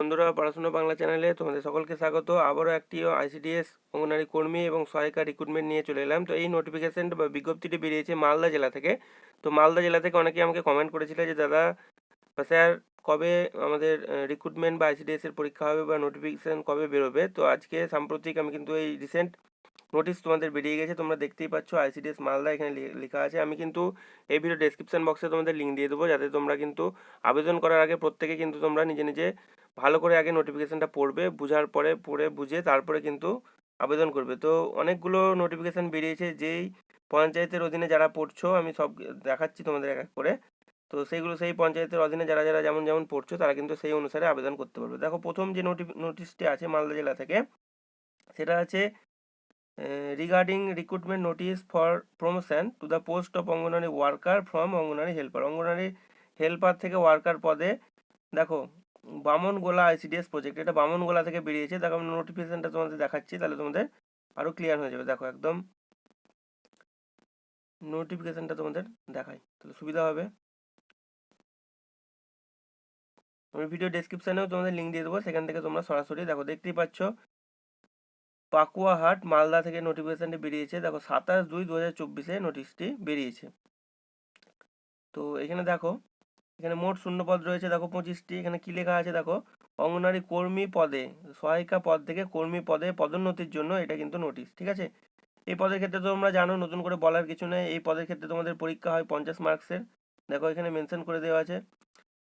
বন্ধুরা, পড়াশোনা বাংলা চ্যানেলে তোমাদের সকলকে স্বাগত। আবারও একটি আইসিডিএস অঙ্গনারী কর্মী এবং সহায়িকা রিক্রুটমেন্ট নিয়ে চলে এলাম। তো এই নোটিফিকেশন বা বিজ্ঞপ্তিটি বেরিয়েছে মালদা জেলা থেকে। তো মালদা জেলা থেকে অনেকে আমাকে কমেন্ট করেছিল যে, দাদা স্যার, কবে আমাদের রিক্রুটমেন্ট বা আইসিডিএস এর পরীক্ষা হবে বা নোটিফিকেশন কবে বেরোবে? তো আজকে সাম্প্রতিক আমি কিন্তু এই রিসেন্ট নোটিশ তোমাদের বেরিয়ে গেছে, তোমরা দেখতেই পাচ্ছ আইসিডিএস মালদা এখানে লেখা আছে। আমি কিন্তু এই ভিডিও ডেসক্রিপশন বক্সে তোমাদের লিঙ্ক দিয়ে দেবো, যাতে তোমরা কিন্তু আবেদন করার আগে প্রত্যেকে কিন্তু তোমরা নিজে নিজে ভালো করে আগে নোটিফিকেশানটা পড়বে, বোঝার পরে পড়ে বুঝে তারপরে কিন্তু আবেদন করবে। তো অনেকগুলো নোটিফিকেশন বেরিয়েছে, যেই পঞ্চায়েতের অধীনে যারা পড়ছো, আমি সব দেখাচ্ছি তোমাদের এক এক করে। তো সেইগুলো, সেই পঞ্চায়েতের অধীনে যারা যারা যেমন যেমন পড়ছো, তারা কিন্তু সেই অনুসারে আবেদন করতে পারবে। দেখো, প্রথম যে নোটি নোটিশটি আছে মালদা জেলা থেকে, সেটা আছে regarding recruitment notice for promotion to the post of Anganwadi worker from Anganwadi helper Anganwadi helper থেকে ওয়ার্কার পদে, দেখো, বামনগোলা আইসিডিএস প্রজেক্ট এটা বামনগোলা থেকে বেরিয়েছে। দেখো আমি নোটিফিকেশনটা তোমাদের দেখাচ্ছি, তাহলে তোমাদের আরও ক্লিয়ার হয়ে যাবে। দেখো, একদম নোটিফিকেশনটা তোমাদের দেখাই, তাহলে সুবিধা হবে। আমি ভিডিও ডেসক্রিপশানেও তোমাদের লিঙ্ক দিয়ে দেবো, সেখান থেকে তোমরা সরাসরি, দেখো, দেখতেই পাচ্ছ। পাকুয়াহাট মালদা থেকে নোটিফিকেশানটি বেরিয়েছে। দেখো, সাতাশ দুই দু হাজার চব্বিশে নোটিশটি বেরিয়েছে। তো এখানে দেখো, এখানে মোট শূন্যপদ রয়েছে। দেখো, পঁচিশটি। এখানে কি লেখা আছে দেখো? অঙ্গনারী কর্মী পদে, সহায়িকা পদ থেকে কর্মী পদে পদোন্নতির জন্য এটা কিন্তু নোটিশ ঠিক আছে? এই পদের ক্ষেত্রে তোমরা জানো, নতুন করে বলার কিছু নেই। এই পদের ক্ষেত্রে তোমাদের পরীক্ষা হয় পঞ্চাশ মার্কসের দেখো, এখানে মেনশন করে দেওয়া আছে।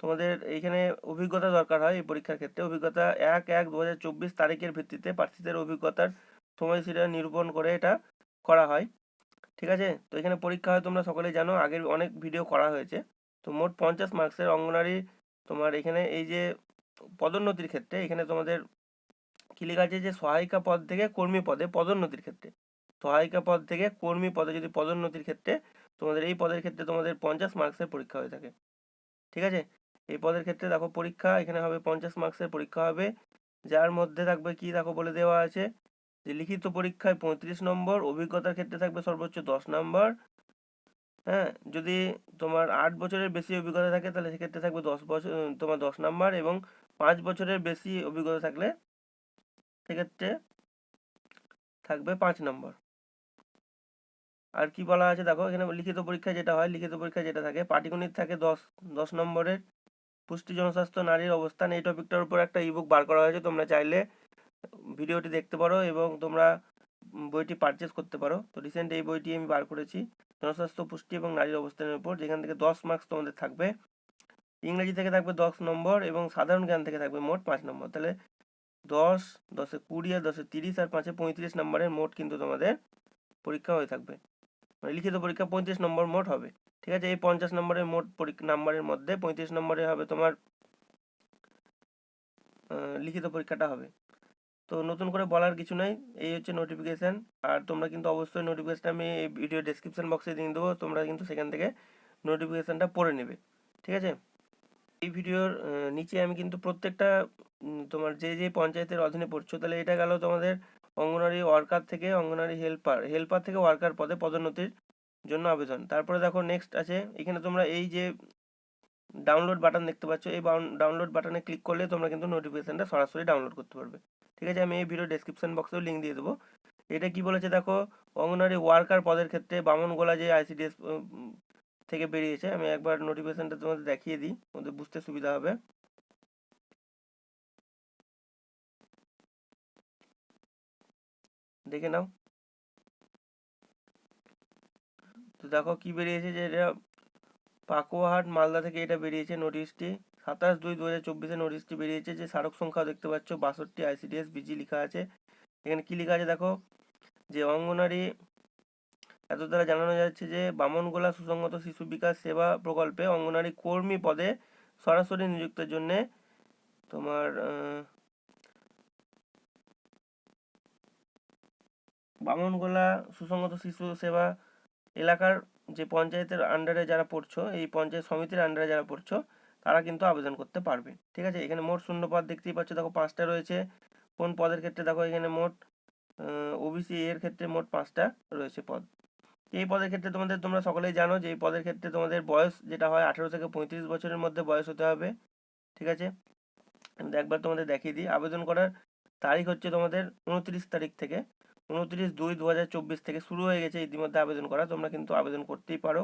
তোমাদের এইখানে অভিজ্ঞতা দরকার হয় এই পরীক্ষার ক্ষেত্রে। অভিজ্ঞতা এক এক দু তারিখের ভিত্তিতে প্রার্থীদের অভিজ্ঞতার সময়সীমা নিরূপণ করে এটা করা হয়। ঠিক আছে? তো এখানে পরীক্ষা হয়, তোমরা সকলেই জানো, আগের অনেক ভিডিও করা হয়েছে। তো মোট পঞ্চাশ মার্কসের অঙ্গনারী তোমার এখানে এই যে পদোন্নতির ক্ষেত্রে এখানে তোমাদের কি লেখা আছে যে সহায়িকা পদ থেকে কর্মী পদে পদোন্নতির ক্ষেত্রে। সহায়িকা পদ থেকে কর্মী পদে যদি পদোন্নতির ক্ষেত্রে তোমাদের এই পদের ক্ষেত্রে তোমাদের পঞ্চাশ মার্কসের পরীক্ষা হয়ে থাকে। ঠিক আছে? এই পদের ক্ষেত্রে দেখো পরীক্ষা, এখানে হবে পঞ্চাশ মার্কসের পরীক্ষা হবে। যার মধ্যে থাকবে কি দেখো বলে দেওয়া আছে? যে লিখিত পরীক্ষায় পঁয়ত্রিশ নম্বর, অভিজ্ঞতার ক্ষেত্রে থাকবে সর্বোচ্চ দশ নম্বর। হ্যাঁ যদি তোমার আট বছরের বেশি অভিজ্ঞতা থাকে, তাহলে সেক্ষেত্রে থাকবে দশ বছর তোমার দশ নম্বর এবং পাঁচ বছরের বেশি অভিজ্ঞতা থাকলে সেক্ষেত্রে থাকবে পাঁচ নম্বর। আর কি বলা আছে দেখো, এখানে লিখিত পরীক্ষা যেটা হয়, লিখিত পরীক্ষা যেটা থাকে, পাটিগণিত থাকে দশ দশ নম্বরের। পুষ্টি জনস্বাস্থ্য, নারীর অবস্থান, এই টপিকটার উপর একটা ইবুক বার করা হয়েছে, তোমরা চাইলে ভিডিওটি দেখতে পারো এবং তোমরা বইটি পারচেস করতে পারো। তো রিসেন্ট এই বইটি আমি বার করেছি, জনস্বাস্থ্য, পুষ্টি এবং নারীর অবস্থানের উপর, যেখান থেকে দশ মার্কস তোমাদের থাকবে। ইংরেজি থেকে থাকবে দশ নম্বর এবং সাধারণ জ্ঞান থেকে থাকবে মোট পাঁচ নম্বর। তাহলে দশ, দশে কুড়ি আর দশে তিরিশ আর পাঁচে পঁয়ত্রিশ নম্বরের মোট কিন্তু তোমাদের পরীক্ষা হয়ে থাকবে। মানে লিখিত পরীক্ষা পঁয়ত্রিশ নম্বর মোট হবে। ঠিক আছে? এই পঞ্চাশ নম্বরের মোট নাম্বারের মধ্যে পঁয়ত্রিশ নম্বরে হবে তোমার লিখিত পরীক্ষাটা হবে। তো নতুন করে বলার কিছু নাই, এই হচ্ছে নোটিফিকেশান আর তোমরা কিন্তু অবশ্যই নোটিফিকেশান আমি এই ভিডিও ডেসক্রিপশন বক্সে দিয়ে দেবো, তোমরা কিন্তু সেখান থেকে নোটিফিকেশানটা পড়ে নেবে। ঠিক আছে? এই ভিডিওর নিচে আমি কিন্তু প্রত্যেকটা তোমার যে যে পঞ্চায়েতের অধীনে পড়ছো, তাহলে এটা গেল তোমাদের অঙ্গনারী ওয়ার্কার থেকে, অঙ্গনারী হেল্পার হেল্পার থেকে ওয়ার্কার পদে পদোন্নতির জন্য আবেদন। তারপরে দেখো নেক্সট আছে, এখানে তোমরা এই যে ডাউনলোড বাটন দেখতে পাচ্ছ, এই ডাউনলোড বাটনে ক্লিক করলে তোমরা কিন্তু নোটিফিকেশানটা সরাসরি ডাউনলোড করতে পারবে। ঠিক আছে, আমি এই ভিডিও ডেসক্রিপশন বক্সেও লিঙ্ক দিয়ে দেবো। এটা কি বলেছে দেখো অঙ্গনারী ওয়ার্কার পদের ক্ষেত্রে বামনগোলা যে আইসিডিএস থেকে বেরিয়েছে, আমি একবার নোটিফিকেশনটা তোমাদের দেখিয়ে দিই, তোমাদের বুঝতে সুবিধা হবে। দেখে নাও। তো দেখো কি বেরিয়েছে যে এটা পাকুয়াহাট, মালদা থেকে এটা বেরিয়েছে নোটিশটি সাতাশ দুই দু হাজার চব্বিশে নোটিশটি বেরিয়েছে যে স্মারক সংখ্যা দেখতে পাচ্ছ, বাষট্টি আইসিডিএস বিজি লেখা আছে। এখানে কি লেখা আছে দেখো? যে অঙ্গনারী, এত দ্বারা জানানো যাচ্ছে যে বামনগোলা সুসংগত শিশু বিকাশ সেবা প্রকল্পে অঙ্গনারী কর্মী পদে সরাসরি নিযুক্তের জন্যে তোমার বামনগোলা সুসংগত শিশু সেবা এলাকার যে পঞ্চায়েতের আন্ডারে যারা পড়ছো, এই পঞ্চায়েত সমিতির আন্ডারে যারা পড়ছো, তারা কিন্তু আবেদন করতে পারবে। ঠিক আছে? এখানে মোট শূন্য পদ দেখতেই পাচ্ছ। দেখো, পাঁচটা রয়েছে। কোন পদের ক্ষেত্রে? দেখো, এখানে মোট ওবিসি এর ক্ষেত্রে মোট পাঁচটা রয়েছে পদ। এই পদের ক্ষেত্রে তোমাদের, তোমরা সকলেই জানো যে এই পদের ক্ষেত্রে তোমাদের বয়স যেটা হয়, আঠেরো থেকে পঁয়ত্রিশ বছরের মধ্যে বয়স হতে হবে। ঠিক আছে? একবার তোমাদের দেখিয়ে দিই। আবেদন করার তারিখ হচ্ছে তোমাদের উনত্রিশ তারিখ থেকে। উনত্রিশ দুই দু থেকে শুরু হয়ে গেছে, ইতিমধ্যে আবেদন করা, তোমরা কিন্তু আবেদন করতেই পারো।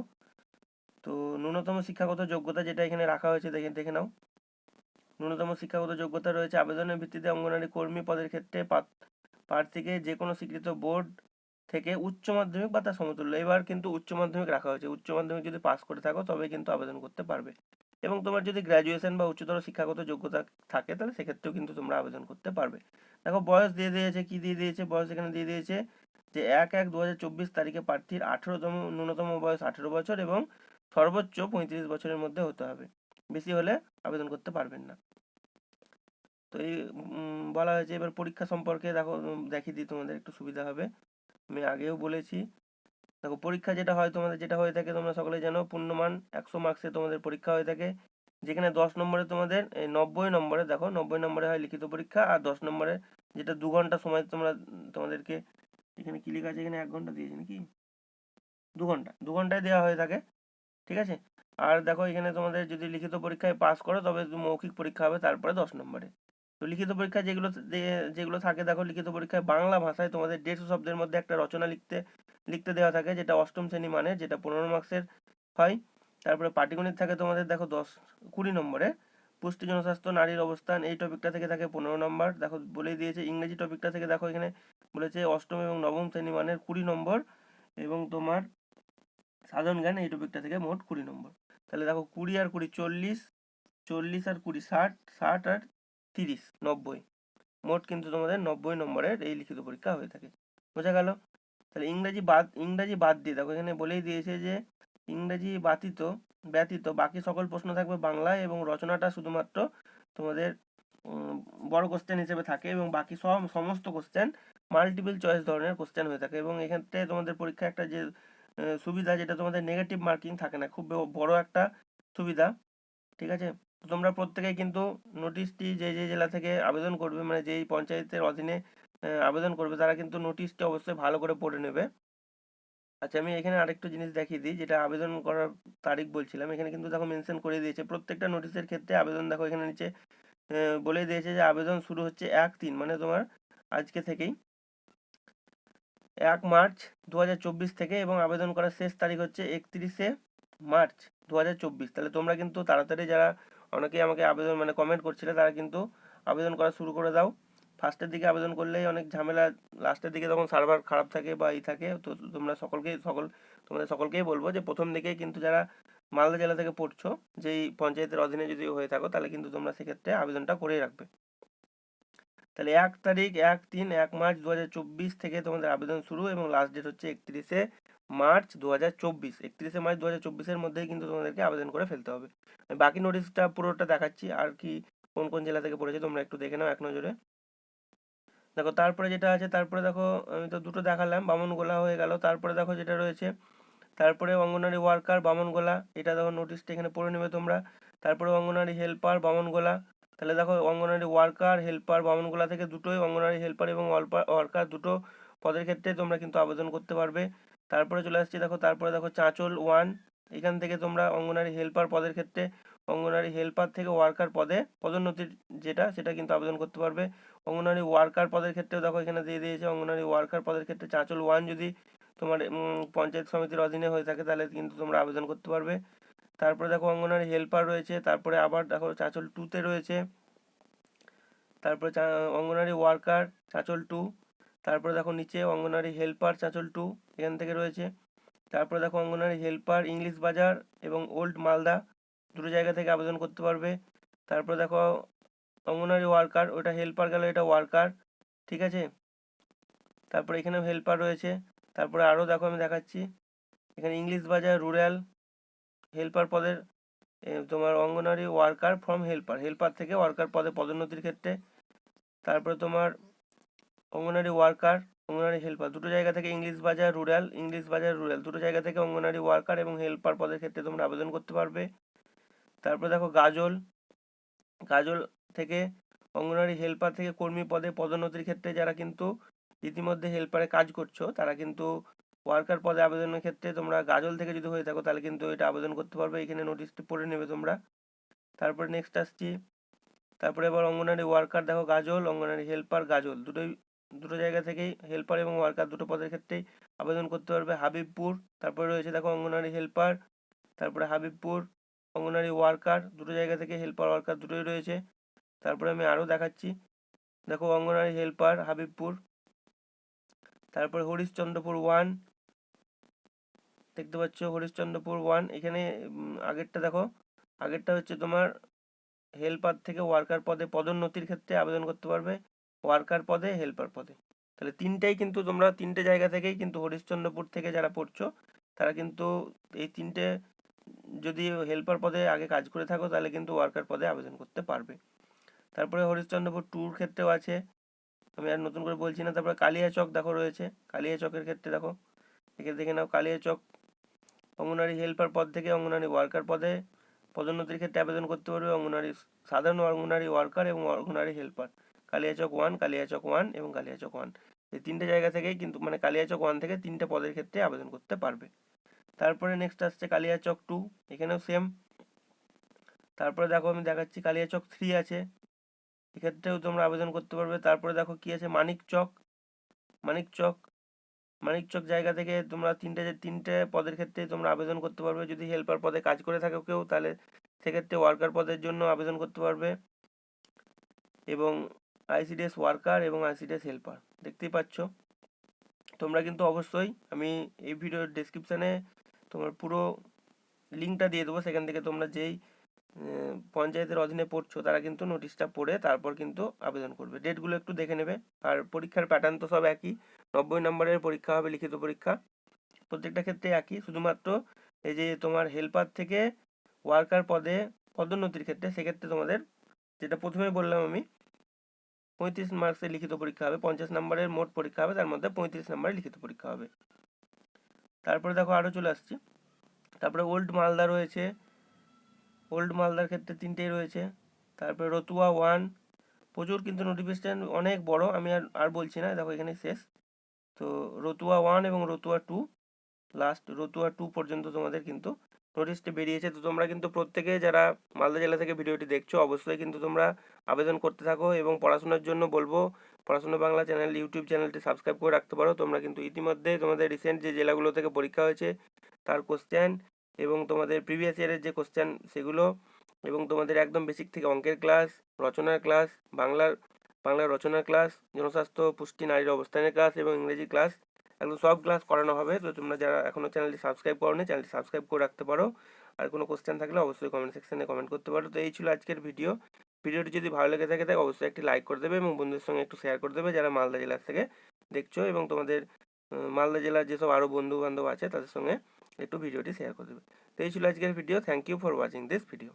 তো ন্যূনতম শিক্ষাগত যোগ্যতা যেটা এখানে রাখা হয়েছে, দেখে দেখে নাও। ন্যূনতম শিক্ষাগত যোগ্যতা রয়েছে, আবেদনের ভিত্তিতে অঙ্গনারী কর্মী পদের ক্ষেত্রে প্রার্থীকে যে কোনো স্বীকৃত বোর্ড থেকে উচ্চ মাধ্যমিক বা তার সমতুল্য। এবার কিন্তু উচ্চ মাধ্যমিক রাখা হয়েছে। উচ্চ মাধ্যমিক যদি পাস করে থাকো তবে কিন্তু আবেদন করতে পারবে। এবং তোমার যদি গ্র্যাজুয়েশন বা উচ্চতর শিক্ষাগত যোগ্যতা থাকে, তাহলে সেক্ষেত্রেও কিন্তু তোমরা আবেদন করতে পারবে। দেখো, বয়স দিয়ে দিয়েছে, কি দিয়ে দিয়েছে, বয়স এখানে দিয়ে দিয়েছে যে এক এক দু তারিখে প্রার্থীর আঠেরোতম, ন্যূনতম বয়স আঠেরো বছর এবং সর্বোচ্চ পঁয়ত্রিশ বছরের মধ্যে হতে হবে। বেশি হলে আবেদন করতে পারবেন না। তো এই বলা হয়েছে, এবার পরীক্ষা সম্পর্কে দেখো দেখিয়ে দিই, তোমাদের একটু সুবিধা হবে। আমি আগেও বলেছি দেখো, পরীক্ষা যেটা হয় তোমাদের, যেটা হয়ে থাকে তোমরা সকলে জানো, পূর্ণমান একশো মার্কসে তোমাদের পরীক্ষা হয়ে থাকে। যেখানে দশ নম্বরে তোমাদের নব্বই নম্বরে, দেখো, নব্বই নম্বরে হয় লিখিত পরীক্ষা, আর দশ নম্বরে যেটা দু ঘণ্টা সময় তোমরা, তোমাদেরকে এখানে কি লেখা আছে? এখানে এক ঘণ্টা দিয়েছে নাকি? দু ঘণ্টা, দু ঘন্টায় দেওয়া হয়ে থাকে, ঠিক আছে? আর দেখো, এখানে তোমাদের যদি লিখিত পরীক্ষায় পাস করো, তবে মৌখিক পরীক্ষা হবে, তারপরে দশ নম্বরে। তো লিখিত পরীক্ষা যেগুলো যেগুলো থাকে, দেখো, লিখিত পরীক্ষায় বাংলা ভাষায় তোমাদের দেড়শো শব্দের মধ্যে একটা রচনা লিখতে লিখতে দেওয়া থাকে, যেটা অষ্টম শ্রেণি মানে যেটা পনেরো মার্কসের হয়। তারপরে পাটিগণিত থাকে তোমাদের, দেখো দশ, কুড়ি নম্বরে। পুষ্টি, জনস্বাস্থ্য, নারীর অবস্থান, এই টপিকটা থেকে থাকে পনেরো নম্বর। দেখো, বলেই দিয়েছে, ইংরেজি টপিকটা থেকে দেখো এখানে বলেছে অষ্টম এবং নবম শ্রেণি মানের কুড়ি নম্বর এবং তোমার সাধারণ জ্ঞান, এই টপিকটা থেকে মোট কুড়ি নম্বর। তাহলে দেখো কুড়ি আর কুড়ি চল্লিশ চল্লিশ আর কুড়ি ষাট ষাট আর তিরিশ, নব্বই। মোট কিন্তু তোমাদের নব্বই নম্বরের এই লিখিত পরীক্ষা হয়ে থাকে। বোঝা গেল? তাহলে ইংরাজি বাদ ইংরাজি বাদ দিয়ে, দেখো এখানে বলেই দিয়েছে যে ইংরাজি ব্যতীত ব্যতীত বাকি সকল প্রশ্ন থাকবে বাংলায় এবং রচনাটা শুধুমাত্র তোমাদের বড় কোশ্চেন হিসেবে থাকে এবং বাকি সব, সমস্ত কোশ্চেন মাল্টিপল চয়েস ধরনের কোশ্চেন হয়ে থাকে এবং এক্ষেত্রে তোমাদের পরীক্ষা একটা যে সুবিধা যেটা তোমাদের নেগেটিভ মার্কিং থাকে না, খুব বড় একটা সুবিধা, ঠিক আছে? তোমরা প্রত্যেকেই কিন্তু নোটিশটি যে যে জেলা থেকে আবেদন করবে মানে যেই পঞ্চায়েতের অধীনে আবেদন করবে। তারা কিন্তু নোটিশটি অবশ্যই ভালো করে পড়ে নেবে। আচ্ছা আমি এখানে আরেকটু জিনিস দেখিয়ে দিই, যেটা আবেদন করার তারিখ বলছিলাম। এখানে কিন্তু দেখো মেনশন করে দিয়েছে। প্রত্যেকটা নোটিশের ক্ষেত্রে আবেদন দেখো এখানে নিচে বলে দিয়েছে যে আবেদন শুরু হচ্ছে এক তিন মানে তোমার আজকে থেকেই। এক মার্চ দু হাজার চব্বিশ থেকে এবং আবেদন করার শেষ তারিখ হচ্ছে একত্রিশে মার্চ দু হাজার চব্বিশ। তাহলে তোমরা কিন্তু তাড়াতাড়ি যারা অনেকেই আমাকে আবেদন মানে কমেন্ট করছিলে, তারা কিন্তু আবেদন করা শুরু করে দাও। ফার্স্টের দিকে আবেদন করলেই অনেক ঝামেলা লাস্টের দিকে তখন সার্ভার খারাপ থাকে বা ই থাকে, তো তোমরা সকলকেই, সকল, তোমাদের সকলকেই বলব যে প্রথম দিকেই কিন্তু যারা মালদা জেলা থেকে পড়ছো, যেই পঞ্চায়েতের অধীনে যদি হয়ে থাকো, তাহলে কিন্তু তোমরা সেক্ষেত্রে আবেদনটা করেই রাখবে। তাহলে এক তারিখ, এক তিন, এক মার্চ দু হাজার চব্বিশ থেকে তোমাদের আবেদন শুরু এবং লাস্ট ডেট হচ্ছে একত্রিশে মার্চ দু হাজার চব্বিশ। একত্রিশে মার্চ দু হাজার চব্বিশের মধ্যেই কিন্তু তোমাদেরকে আবেদন করে ফেলতে হবে। বাকি নোটিশটা পুরোটা দেখাচ্ছি, আর কি কোন কোন জেলা থেকে পড়েছে তোমরা একটু দেখে নাও এক নজরে। দেখো, তারপরে যেটা আছে, তারপরে দেখো, আমি তো দুটো দেখালাম, বামনগোলা হয়ে গেল। তারপরে দেখো যেটা রয়েছে, তারপরে অঙ্গনারী ওয়ার্কার, বামনগোলা, এটা দেখো নোটিশটা এখানে পড়ে নেবে তোমরা। তারপরে অঙ্গনারী হেল্পার বামনগোলা, তাহলে দেখো অঙ্গনারী ওয়ার্কার হেল্পার বামনগোলা থেকে দুটোই অঙ্গনারী হেল্পার এবং ওয়ার্কার দুটো পদের ক্ষেত্রে তোমরা কিন্তু আবেদন করতে পারবে। তারপরে চলে আসছে, দেখো, তারপরে দেখো চাঁচল ওয়ান এখান থেকে তোমরা অঙ্গনারী হেল্পার পদের ক্ষেত্রে অঙ্গনারী হেল্পার থেকে ওয়ার্কার পদে পদোন্নতির যেটা, সেটা কিন্তু আবেদন করতে পারবে। অঙ্গনারী ওয়ার্কার পদের ক্ষেত্রেও দেখো এখানে দিয়ে দিয়েছে, অঙ্গনারী ওয়ার্কার পদের ক্ষেত্রে চাঁচল ওয়ান যদি তোমার পঞ্চায়েত সমিতির অধীনে হয়ে থাকে, তাহলে কিন্তু তোমরা আবেদন করতে পারবে। তারপরে দেখো অঙ্গনারী হেল্পার রয়েছে, তারপরে আবার দেখো চাঁচল টুতে রয়েছে। তারপরে অঙ্গনারী ওয়ার্কার চাঁচল টু তারপরে দেখো নিচে অঙ্গনারী হেল্পার চাঁচল টু এখান থেকে রয়েছে। তারপরে দেখো অঙ্গনারী হেল্পার, ইংলিশ বাজার এবং ওল্ড মালদা, দুটো জায়গা থেকে আবেদন করতে পারবে। তারপরে দেখো অঙ্গনারী ওয়ার্কার, ওটা হেল্পার গেল, এটা ওয়ার্কার, ঠিক আছে? তারপরে এখানেও হেল্পার রয়েছে। তারপরে আরও দেখো আমি দেখাচ্ছি। এখানে ইংলিশ বাজার, রুরাল, হেল্পার পদের তোমার Anganwadi worker from helper. Helper থেকে ওয়ার্কার পদে পদোন্নতির ক্ষেত্রে। তারপরে তোমার অঙ্গনারী ওয়ার্কার অঙ্গনারী হেল্পার দুটো জায়গা থেকে ইংলিশ বাজার রুরাল ইংলিশ বাজার রুরাল দুটো জায়গা থেকে অঙ্গনারী ওয়ার্কার এবং হেল্পার পদের ক্ষেত্রে তোমরা আবেদন করতে পারবে। তারপরে দেখো গাজল। গাজল থেকে অঙ্গনারী হেল্পার থেকে কর্মী পদে পদোন্নতির ক্ষেত্রে যারা কিন্তু ইতিমধ্যে হেল্পারে কাজ করছ, তারা কিন্তু ওয়ার্কার পদে আবেদনের ক্ষেত্রে তোমরা গাজল থেকে যদি হয়ে থাকো, তাহলে কিন্তু এটা আবেদন করতে পারবে। এখানে নোটিশটি পড়ে নেবে তোমরা। তারপরে নেক্সট আসছি। তারপরে এবার অঙ্গনারী ওয়ার্কার দেখো গাজল, অঙ্গনারী হেল্পার গাজল। দুটোই দুটো জায়গা থেকেই হেল্পার এবং ওয়ার্কার দুটো পদের ক্ষেত্রেই আবেদন করতে পারবে হাবিবপুর, তারপরে রয়েছে দেখো অঙ্গনারী হেল্পার তারপরে হাবিবপুর, অঙ্গনারী ওয়ার্কার দুটো জায়গা থেকে হেল্পার ওয়ার্কার দুটোই রয়েছে। তারপরে আমি আরও দেখাচ্ছি, দেখো অঙ্গনারী হেল্পার হাবিবপুর, তারপরে হরিশ্চন্দ্রপুর ওয়ান দেখতে পাচ্ছ হরিশ্চন্দ্রপুর ওয়ান এখানে আগেরটা দেখো, আগেরটা হচ্ছে তোমার হেল্পার থেকে ওয়ার্কার পদে পদোন্নতির ক্ষেত্রে আবেদন করতে পারবে। ওয়ার্কার পদে হেল্পার পদে। তাহলে তিনটেই কিন্তু তোমরা, তিনটে জায়গা থেকেই কিন্তু হরিশ্চন্দ্রপুর থেকে যারা পড়ছো, তারা কিন্তু এই তিনটে, যদি হেল্পার পদে আগে কাজ করে থাকো, তাহলে কিন্তু ওয়ার্কার পদে আবেদন করতে পারবে। তারপরে হরিশ্চন্দ্রপুর ট্যুর ক্ষেত্রেও আছে। আমি আর নতুন করে বলছি না, তারপরে কালিয়াচক দেখো রয়েছে। কালিয়াচকের ক্ষেত্রে দেখো এখানে দেখে নাও কালিয়াচক অঙ্গনারী হেল্পার পদ থেকে অঙ্গনারী ওয়ার্কার পদে পদোন্নতির ক্ষেত্রে আবেদন করতে পারবে। অঙ্গনারী, সাধারণ অঙ্গনারী ওয়ার্কার এবং Anganwadi helper Kaliachak one Kaliachak one এবং কালিয়াচক ওয়ান এই তিনটে জায়গা থেকেই কিন্তু মানে কালিয়াচক ওয়ান থেকে তিনটে পদের ক্ষেত্রে আবেদন করতে পারবে। তারপরে নেক্সট আসছে কালিয়াচক টু এখানেও সেম তারপরে দেখো আমি দেখাচ্ছি কালিয়াচক থ্রি আছে। এক্ষেত্রেও তোমরা আবেদন করতে পারবে। তারপরে দেখো কি আছে? মানিক চক। মানিক চক মানিক চক জায়গা থেকে তোমরা তিনটে তিনটে পদের ক্ষেত্রে তোমরা আবেদন করতে পারবে। যদি হেল্পার পদে কাজ করে থাকো কেউ, তাহলে সেক্ষেত্রে ওয়ার্কার পদের জন্য আবেদন করতে পারবে। এবং আইসিডিএস ওয়ার্কার এবং আইসিডিএস হেল্পার। দেখতেই পাচ্ছ? তোমরা কিন্তু অবশ্যই, আমি এই ভিডিওর ডেসক্রিপশানে তোমার পুরো লিঙ্কটা দিয়ে দেবো। সেখান থেকে তোমরা যেই পঞ্চায়েতের অধীনে পড়ছো, তারা কিন্তু নোটিশটা পড়ে তারপর কিন্তু আবেদন করবে। ডেটগুলো একটু দেখে নেবে। আর পরীক্ষার প্যাটার্ন তো সব একই। নব্বই নম্বরের পরীক্ষা হবে, লিখিত পরীক্ষা। প্রত্যেকটা ক্ষেত্রে একই। শুধুমাত্র এই যে তোমার হেল্পার থেকে ওয়ার্কার পদে পদোন্নতির ক্ষেত্রে সেক্ষেত্রে তোমাদের, যেটা প্রথমে বললাম আমি পঁয়ত্রিশ মার্কসের লিখিত পরীক্ষা হবে, পঞ্চাশ নম্বরের মোট পরীক্ষা হবে, তার মধ্যে পঁয়ত্রিশ নম্বরের লিখিত পরীক্ষা হবে। তারপরে দেখো আরও চলে আসছি। তারপরে ওল্ড মালদা রয়েছে ওল্ড মালদার ক্ষেত্রে তিনটেই রয়েছে। তারপরে রতুয়া ওয়ান প্রচুর কিন্তু নোটিফিকেশান অনেক বড়, আমি আর আর বলছি না, দেখো এখানে শেষ। তো রতুয়া ওয়ান এবং Ratua two last Ratua two পর্যন্ত তোমাদের কিন্তু নোটিশটি বেরিয়েছে। তো তোমরা কিন্তু প্রত্যেকে যারা মালদা জেলা থেকে ভিডিওটি দেখছ, অবশ্যই কিন্তু তোমরা আবেদন করতে থাকো এবং পড়াশোনার জন্য বলব, পড়াশোনা বাংলা চ্যানেল, ইউটিউব চ্যানেলটি সাবস্ক্রাইব করে রাখতে পারো। তোমরা কিন্তু ইতিমধ্যে তোমাদের রিসেন্ট যে জেলাগুলো থেকে পরীক্ষা হয়েছে, তার কোশ্চেন এবং তোমাদের প্রিভিয়াস ইয়ারের যে কোশ্চেন সেগুলো এবং তোমাদের একদম বেসিক থেকে অঙ্কের ক্লাস রচনার ক্লাস বাংলার বাংলার রচনার ক্লাস জনস্বাস্থ্য, পুষ্টি, নারীর অবস্থানের ক্লাস এবং ইংরেজি ক্লাস একদম সব ক্লাস করানো হবে। তো তোমরা যারা এখনও চ্যানেলটি সাবস্ক্রাইব করোনি চ্যানেলটি সাবস্ক্রাইব করে রাখতে পারো। আর কোনো কোশ্চেন থাকলে অবশ্যই কমেন্ট সেকশনে কমেন্ট করতে পারো। তো এই ছিল আজকের ভিডিও ভিডিওটি যদি ভালো লেগে থাকে, তাহলে অবশ্যই একটি লাইক করে দেবে এবং বন্ধুদের সঙ্গে একটু শেয়ার করে দেবে যারা মালদা জেলার থেকে দেখছ এবং তোমাদের মালদা জেলার যেসব আরও বন্ধু বান্ধব আছে, তাদের সঙ্গে একটু ভিডিওটি শেয়ার করে দেবে। তো এই ছিল আজকের video thank you for watching this video